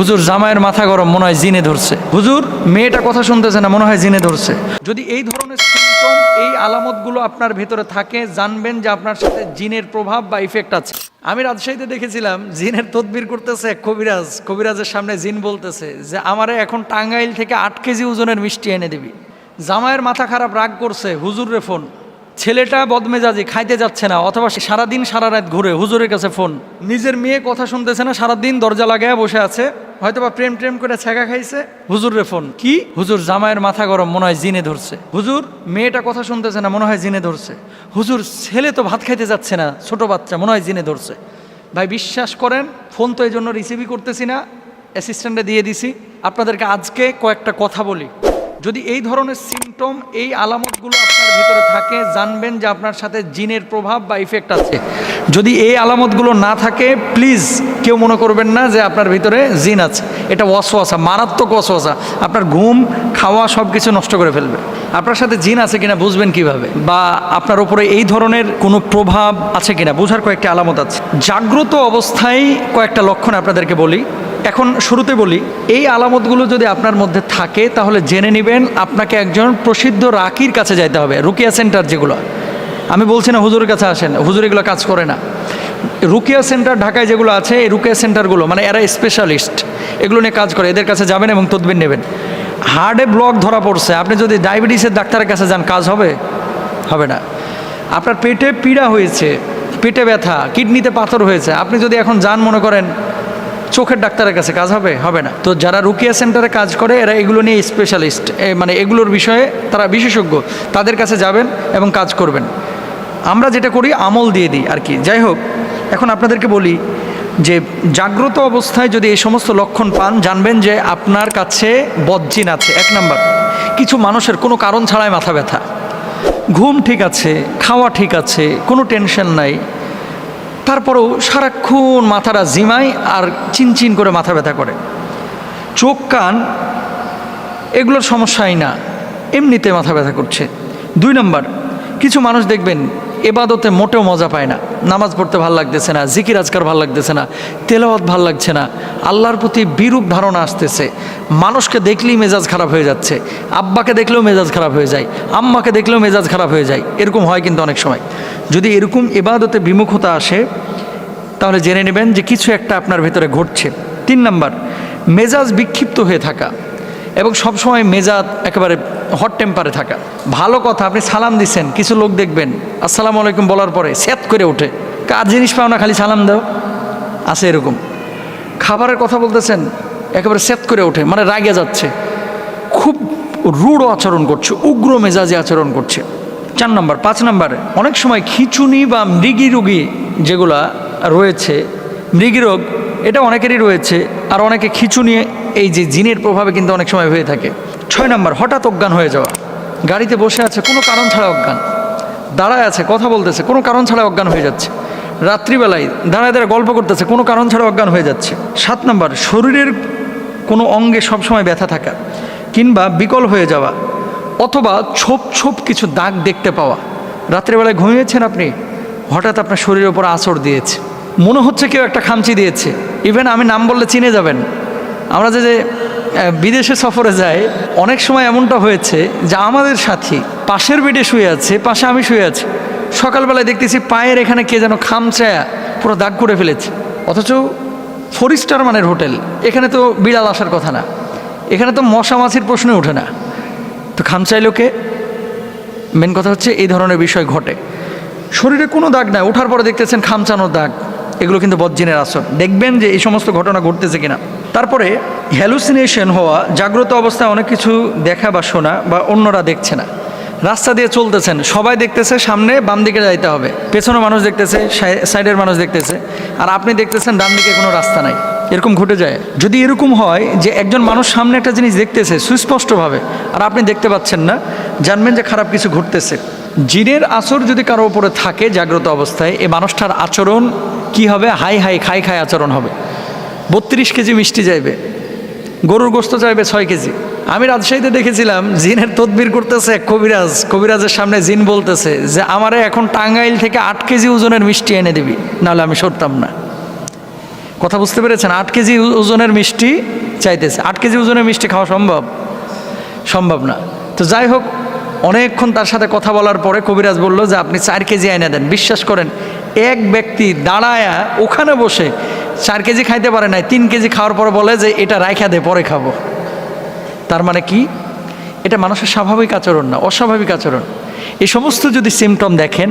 হুজুর জামাইয়ের মাথা গরম, মনে হয় জিনে ধরছে। হুজুর, মেয়েটা কথা শুনতেছে না, মনে হয় জিনে ধরছে। যদি এই ধরনের সিমটম এই আলামতগুলো আপনার ভেতরে থাকে, জানবেন যে আপনার সাথে জিনের প্রভাব বা ইফেক্ট আছে। আমি রাজশাহীতে দেখেছিলাম, জিনের তদবির করতেছে কবিরাজ। কবিরাজের সামনে জিন বলতেছে যে, আমারে এখন টাঙ্গাইল থেকে আট কেজি ওজনের মিষ্টি এনে দিবি। জামাইয়ের মাথা খারাপ, রাগ করছে, হুজুর রে ফোন। ছেলেটা বদমেজাজি, খাইতে যাচ্ছে না, অথবা সারাদিন সারা রাত ঘুরে হুজুরের কাছে ফোন। নিজের মেয়ে কথা শুনতেছে না, সারাদিন দরজা লাগায় বসে আছে। হয়তো বা প্রেম প্রেম করে ছেঁকা খাইছে। হুজুর রে ফোন। কি? হুজুর জামায়ের মাথা গরম, মনে হয় জিনে ধরছে। হুজুর, মেয়েটা কথা শুনতেছে না, মনে হয় জিনে ধরছে। হুজুর, ছেলে তো ভাত খাইতে যাচ্ছে না, ছোট বাচ্চা, মনে হয় জিনে ধরছে। ভাই, বিশ্বাস করেন, ফোন তো এই জন্য রিসিভই করতেছি না অ্যাসিস্ট্যান্টে দিয়ে দিছি। আপনাদেরকে আজকে কয়েকটা কথা বলি। যদি এই ধরনের সিমটম এই আলামতগুলো আপনার ভিতরে থাকে, জানবেন যে আপনার সাথে জিনের প্রভাব বা ইফেক্ট আছে। যদি এই আলামতগুলো না থাকে প্লিজ কেউ মনে করবেন না যে আপনার ভিতরে জিন আছে। এটা ওয়াসওয়াসা, মারাত্মক ওয়াসওয়াসা। আপনার ঘুম, খাওয়া সব কিছু নষ্ট করে ফেলবে। আপনার সাথে জিন আছে কিনা বুঝবেন কীভাবে? বা আপনার উপরে এই ধরনের কোনো প্রভাব আছে কিনা? বোঝার কয়েকটা আলামত আছে। জাগ্রত অবস্থায় কয়েকটা লক্ষণ আপনাদেরকে বলি। এখন শুরুতে বলি, এই আলামতগুলো যদি আপনার মধ্যে থাকে, তাহলে জেনে নেবেন আপনাকে একজন প্রসিদ্ধ রাকির কাছে যাইতে হবে, রুকিয়া সেন্টার যেগুলো। আমি বলছি না হুজুরের কাছে আসেন, হুজুর এগুলো কাজ করে না। রুকিয়া সেন্টার ঢাকায় যেগুলো আছে, এই রুকিয়া সেন্টারগুলো মানে এরা স্পেশালিস্ট এগুলো নিয়ে কাজ করে, এদের কাছে যাবেন এবং তদবির নেবেন। হার্টে ব্লক ধরা পড়ছে, আপনি যদি ডায়াবেটিসের ডাক্তারের কাছে যান, কাজ হবে? হবে না। আপনার পেটে পীড়া হয়েছে, পেটে ব্যথা, কিডনিতে পাথর হয়েছে, আপনি যদি এখন যান মনে করেন চোখের ডাক্তারের কাছে কাজ হবে? হবে না। তো যারা রুকিয়া সেন্টারে কাজ করে, এরা এগুলো নিয়ে স্পেশালিস্ট মানে এগুলোর বিষয়ে তারা বিশেষজ্ঞ, তাদের কাছে যাবেন এবং কাজ করবেন। আমরা যেটা করি, আমল দিয়ে দিই আর কি। যাই হোক, এখন আপনাদেরকে বলি যে, জাগ্রত অবস্থায় যদি এই সমস্ত লক্ষণ পান, জানবেন যে আপনার কাছে বজ্জিন আছে। এক নাম্বার, কিছু মানুষের কোনো কারণ ছাড়াই মাথা ব্যথা। ঘুম ঠিক আছে, খাওয়া ঠিক আছে, কোনো টেনশন নাই। তারপরেও সারাক্ষণ মাথাটা জিমায় আর চিনচিন করে মাথা ব্যথা করে। চোখ, কান, এগুলোর সমস্যাই না। এমনিতে মাথা ব্যথা করছে। দুই নম্বর, কিছু মানুষ দেখবেন এবাদতে মোটেও মজা পায় না। নামাজ পড়তে ভালো লাগতেছে না, জিকির আজকার ভালো লাগতেছে না, তেলাওয়াত ভালো লাগছে না। আল্লাহর প্রতি বিরূপ ধারণা আসতেছে। মানুষকে দেখলেই মেজাজ খারাপ হয়ে যাচ্ছে। আব্বাকে দেখলেও মেজাজ খারাপ হয়ে যায়। আম্মাকে দেখলেও মেজাজ খারাপ হয়ে যায়। এরকম হয় কিন্তু অনেক সময়। যদি এরকম এবাদতে বিমুখতা আসে, তাহলে জেনে নেবেন যে কিছু একটা আপনার ভেতরে ঘটছে। তিন নাম্বার, মেজাজ বিক্ষিপ্ত হয়ে থাকা। এবং সবসময় মেজাজ একেবারে হট টেম্পারে থাকা। ভালো কথা, আপনি সালাম দিচ্ছেন কিছু লোক দেখবেন, আসসালামু আলাইকুম বলার পরে স্যাত করে ওঠে। কার জিনিস পাও না, খালি সালাম দাও। আছে এরকম। খাবারের কথা বলতেছেন, একেবারে স্যাত করে ওঠে মানে রাগে যাচ্ছে। খুব রূঢ় আচরণ করছে, উগ্র মেজাজে আচরণ করছে। চার নম্বর, পাঁচ নম্বর, অনেক সময় খিচুনি বা মৃগী রোগী যেগুলা রয়েছে, মৃগী রোগ, এটা অনেকেরই রয়েছে, আর অনেকে খিচুনি এই যে জিনের প্রভাবে কিন্তু অনেক সময় হয়ে থাকে। ছয় নম্বর, হঠাৎ অজ্ঞান হয়ে যাওয়া। গাড়িতে বসে আছে, কোনো কারণ ছাড়া অজ্ঞান। দাঁড়ায় আছে, কথা বলতেছে, কোনো কারণ ছাড়া অজ্ঞান হয়ে যাচ্ছে। রাত্রিবেলায় দাঁড়ায় দাঁড়ায় গল্প করতেছে, কোনো কারণ ছাড়া অজ্ঞান হয়ে যাচ্ছে। সাত নম্বর, শরীরের কোনো অঙ্গে সবসময় ব্যথা থাকা কিংবা বিকল হয়ে যাওয়া অথবা ছোপ ছোপ কিছু দাগ দেখতে পাওয়া। রাত্রেবেলায় ঘুমিয়েছেন আপনি? হঠাৎ আপনার শরীরের উপর আঁচড় দিয়েছে। মনে হচ্ছে কেউ একটা খামচি দিয়েছে। ইভেন আমি নাম বললে চিনে যাবেন। আমরা যে যে বিদেশে সফরে যাই, অনেক সময় এমনটা হয়েছে যে আমাদের সাথী পাশের বেডে শুয়ে আছে, পাশে আমি শুয়ে আছি। সকালবেলায় দেখতেছি পায়ের এখানে কে যেন খামচায়া পুরো দাগ করে ফেলেছে। অথচ ফোর স্টার মানের হোটেল, এখানে তো বিড়াল আসার কথা না। এখানে তো মশা মাছির প্রশ্নই ওঠে না। তো খামচাইলো কে মেন কথা হচ্ছে এই ধরনের বিষয় ঘটে। শরীরে কোনো দাগ নাই, ওঠার পরে দেখতেছেন খামচানোর দাগ। এগুলো কিন্তু বজ্জিনের আসর। দেখবেন যে এই সমস্ত ঘটনা ঘটতেছে কিনা। তারপরে হ্যালুসিনেশন হওয়া, জাগ্রত অবস্থায় অনেক কিছু দেখা বা শোনা বা অন্যরা দেখছে না। রাস্তা দিয়ে চলতেছেন, সবাই দেখতেছে, সামনে বাম দিকে যাইতে হবে। পেছনে মানুষ দেখতেছে, সাই- সাইডের মানুষ দেখতেছে, আর আপনি দেখতেছেন ডান দিকে কোনো রাস্তা নাই। এরকম ঘটে যায়। যদি এরকম হয় যে একজন মানুষ সামনে একটা জিনিস দেখতেছে সুস্পষ্টভাবে, আর আপনি দেখতে পাচ্ছেন না, জানবেন যে খারাপ কিছু ঘটতেছে। জিনের আসর যদি কারও উপরে থাকে জাগ্রত অবস্থায়, এ মানুষটার আচরণ কি হবে? হাই হাই, খাই খাই আচরণ হবে। বত্রিশ কেজি মিষ্টি যাইবে। গরুর গোস্ত চাইবে ছয় কেজি। আমি রাজশাহীতে দেখেছিলাম, জিনের তদবির করতেছে কবিরাজ। কবিরাজের সামনে জিন বলতেছে যে, আমারে এখন টাঙ্গাইল থেকে আট কেজি ওজনের মিষ্টি এনে দিবি, নাহলে আমি সরতাম না। কথা বুঝতে পেরেছেন? আট কেজি ওজনের মিষ্টি চাইতেছে। আট কেজি ওজনের মিষ্টি খাওয়া সম্ভব? সম্ভব না। তো যাই হোক, অনেকক্ষণ তার সাথে কথা বলার পরে কবিরাজ বলল যে, আপনি চার কেজি আইনা দেন। বিশ্বাস করেন, এক ব্যক্তি দাঁড়ায়া ওখানে বসে চার কেজি খাইতে পারে নাই, তিন কেজি খাওয়ার পরে বলে যে, এটা রাইখা দে, পরে খাব। তার মানে কি? এটা মানুষের স্বাভাবিক আচরণ না, অস্বাভাবিক আচরণ। এই সমস্ত যদি সিমটম দেখেন,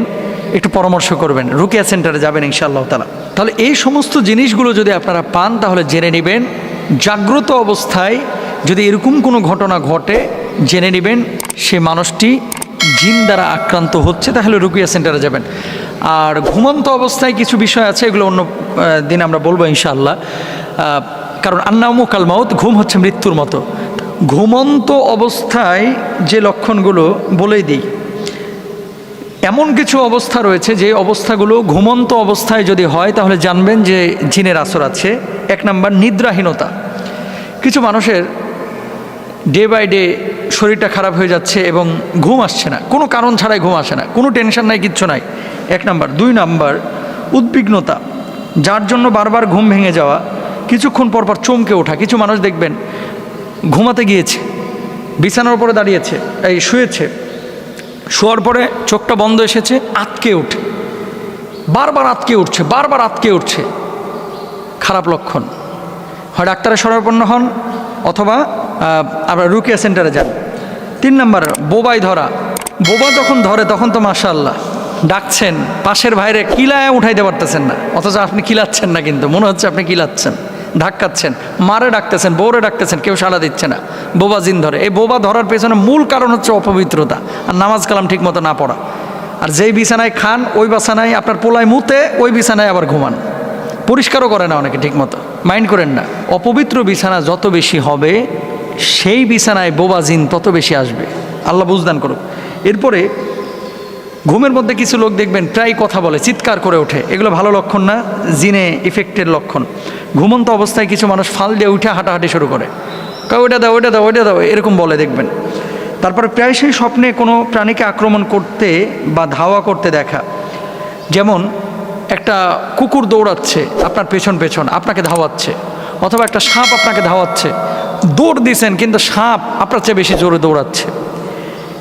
একটু পরামর্শ করবেন। রুকিয়া সেন্টারে যাবেন ইনশাআল্লাহ তালা তাহলে এই সমস্ত জিনিসগুলো যদি আপনারা পান, তাহলে জেনে নেবেন, জাগ্রত অবস্থায় যদি এরকম কোনো ঘটনা ঘটে, জেনে নেবেন, সে মানুষটি জিন দ্বারা আক্রান্ত হচ্ছে, তাহলে রুকিয়া সেন্টারে যাবেন। আর ঘুমন্ত অবস্থায় কিছু বিষয় আছে, এগুলো অন্য দিন আমরা বলব ইনশাআল্লাহ। কারণ আন্নামু কালমাউত ঘুম হচ্ছে মৃত্যুর মতো। ঘুমন্ত অবস্থায় যে লক্ষণগুলো বলেই দিই। এমন কিছু অবস্থা রয়েছে যে অবস্থাগুলো ঘুমন্ত অবস্থায় যদি হয়, তাহলে জানবেন যে জিনের আসর আছে। এক নাম্বার, নিদ্রাহীনতা। কিছু মানুষের ডে বাই ডে শরীরটা খারাপ হয়ে যাচ্ছে এবং ঘুম আসছে না। কোনো কারণ ছাড়াই ঘুম আসে না। কোনো টেনশন নাই, কিচ্ছু নাই। এক নাম্বার। দুই নাম্বার, উদ্বিগ্নতা। যার জন্য বারবার ঘুম ভেঙে যাওয়া, কিছুক্ষণ পর পর চমকে ওঠা। কিছু মানুষ দেখবেন, ঘুমাতে গিয়েছে, বিছানার উপরে দাঁড়িয়েছে, এই শুয়েছে। শোয়ার পরে চোখটা বন্ধ এসেছে আটকে ওঠে। বারবার আটকে উঠছে, বারবার আটকে উঠছে। খারাপ লক্ষণ। হয় ডাক্তারের শরণাপন্ন হন, অথবা আপনার রুকিয়া সেন্টারে যান তিন নম্বর, বোবাই ধরা। বোবা যখন ধরে, তখন তো মাশাল্লাহ ডাকছেন, পাশের ভাইরে কিলায় উঠাইতে পারতেছেন না। অথচ আপনি কিলাচ্ছেন না কিন্তু, মনে হচ্ছে আপনি কিলাচ্ছেন, ধাক্কাচ্ছেন। মারে ডাকতেছেন, বউরে ডাকতেছেন, কেউ সাড়া দিচ্ছে না। বোবা জিন ধরে। এই বোবা ধরার পেছনে মূল কারণ হচ্ছে অপবিত্রতা আর নামাজ কালাম ঠিক মতো না পড়া। আর যেই বিছানায় খান, ওই বিছানায় আপনার পোলায় মুতে, ওই বিছানায় আবার ঘুমান। পরিষ্কারও করে না অনেকে ঠিক মতো মাইন্ড করেন না। অপবিত্র বিছানা যত বেশি হবে সেই বিছানায় বোবা জিন তত বেশি আসবে। আল্লাহ বুঝদান করুক। এরপরে ঘুমের মধ্যে কিছু লোক দেখবেন প্রায় কথা বলে, চিৎকার করে ওঠে। এগুলো ভালো লক্ষণ না? জিনে ইফেক্টের লক্ষণ। ঘুমন্ত অবস্থায় কিছু মানুষ ফাল দিয়ে উঠে হাঁটাহাঁটি শুরু করে। কয়, ওইটা দাও ওইটা দাও ওইটা দাও, এরকম বলে দেখবেন। তারপরে প্রায়শই স্বপ্নে কোনো প্রাণীকে আক্রমণ করতে বা ধাওয়া করতে দেখা। যেমন একটা কুকুর দৌড়াচ্ছে আপনার পেছন পেছন, আপনাকে ধাওয়াচ্ছে। অথবা একটা সাপ আপনাকে ধাওয়াচ্ছে। দৌড় দিছেন, কিন্তু সাপ আপনার চেয়ে বেশি জোরে দৌড়াচ্ছে।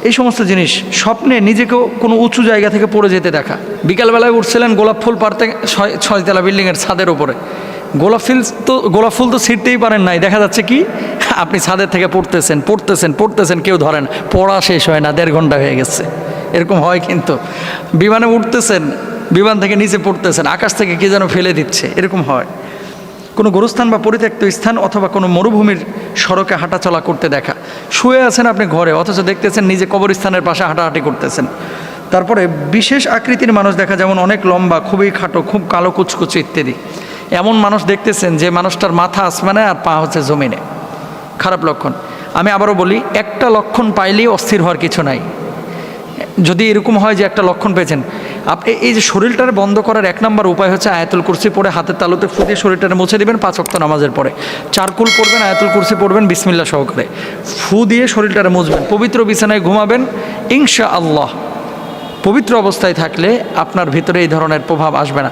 এই সমস্ত জিনিস স্বপ্নে নিজেকেও কোনো উঁচু জায়গা থেকে পড়ে যেতে দেখা। বিকালবেলায় উঠছিলেন গোলাপ ফুল পারতে ছয় ছয়তলা বিল্ডিংয়ের ছাদের উপরে। গোলাপ ফুল তো গোলাপ ফুল তো ছিঁড়তেই পারেন নাই। দেখা যাচ্ছে কি, আপনি ছাদের থেকে পড়তেছেন পড়তেছেন পড়তেছেন, কেউ ধরেন পড়া শেষ হয় না, দেড় ঘণ্টা হয়ে গেছে। এরকম হয় কিন্তু। বিমানে উঠতেছেন, বিমান থেকে নিচে পড়তেছেন, আকাশ থেকে কে যেন ফেলে দিচ্ছে, এরকম হয়। কোনো গোরস্থান বা পরিত্যক্ত স্থান অথবা কোনো মরুভূমির সড়কে হাঁটাচলা করতে দেখা। শুয়ে আছেন আপনি ঘরে, অথচ দেখতেছেন নিজে কবরস্থানের পাশে হাঁটাহাঁটি করতেছেন। তারপরে বিশেষ আকৃতির মানুষ দেখা, যেমন অনেক লম্বা, খুবই খাটো, খুব কালো কুচকুচে ইত্যাদি। এমন মানুষ দেখতেছেন যে মানুষটার মাথা আসমানে আর পা হচ্ছে জমিনে। খারাপ লক্ষণ। আমি আবারও বলি, একটা লক্ষণ পাইলেই অস্থির হওয়ার কিছু নাই। যদি এরকম হয় যে একটা লক্ষণ পেয়েছেন আপনি এই যে শরীরটার বন্ধ করার এক নম্বর উপায় হচ্ছে আয়াতুল কুরসি পরে হাতের তালুতে ফুটিয়ে শরীরটারে মুছে দেবেন পাঁচ অক্ত নামাজের পরে। চারকুল পড়বেন, আয়াতুল কুরসি পড়বেন বিসমিল্লা সহকারে। ফু দিয়ে শরীরটারে মুছবেন, পবিত্র বিছানায় ঘুমাবেন ইনশা আল্লাহ পবিত্র অবস্থায় থাকলে আপনার ভিতরে এই ধরনের প্রভাব আসবে না।